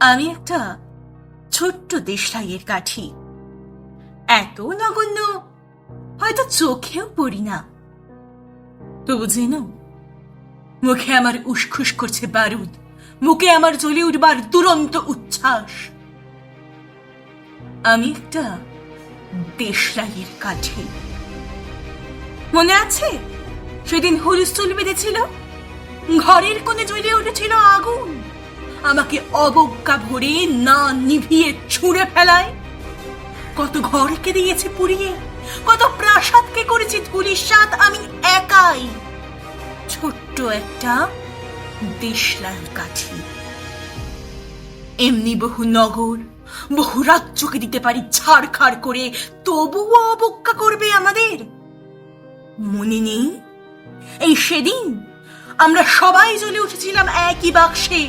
আমি একটা ছোট্ট দেশলাইয়ের কাঠি। এত নগণ্য, হয়তো চোখেও পড়ি না। তবু যেন মুখে আমার উসখুস করছে বারুদ, মুখে আমার জ্বলে উঠবার দুরন্ত উচ্ছ্বাস। আমি একটা দেশলাইয়ের কাঠি। মনে আছে? সেদিন হুলস্থুল বেঁধেছিল, ঘরের কোণে জ্বলে উঠেছিল আগুন। আমাকে অবজ্ঞা ভরে না নিভিয়ে ছুঁড়ে ফেলায়। কত ঘরকে দিয়েছে পুড়িয়ে, কত প্রাসাদকে করেছি ধুলিসাত আমি একাই। ছোট্ট একটা দেশলাল কাঠি। এমনি বহু নগর, বহু রাজ্যকে দিতে পারি ছাড়খাড় করে, তবুও অবজ্ঞা করবে আমাদের? মনে নেই? এই সেদিন আমরা সবাই জ্বলে উঠেছিলাম একই বাক্সে।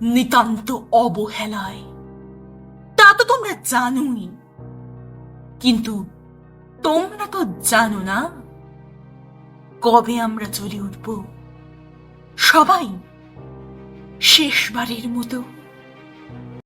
নিতান্ত অবহেলায়। তা তো তোমরা জানোই। কিন্তু তোমরা তো জানো না, কবে আমরা চলে উঠব? সবাই শেষবারের মতো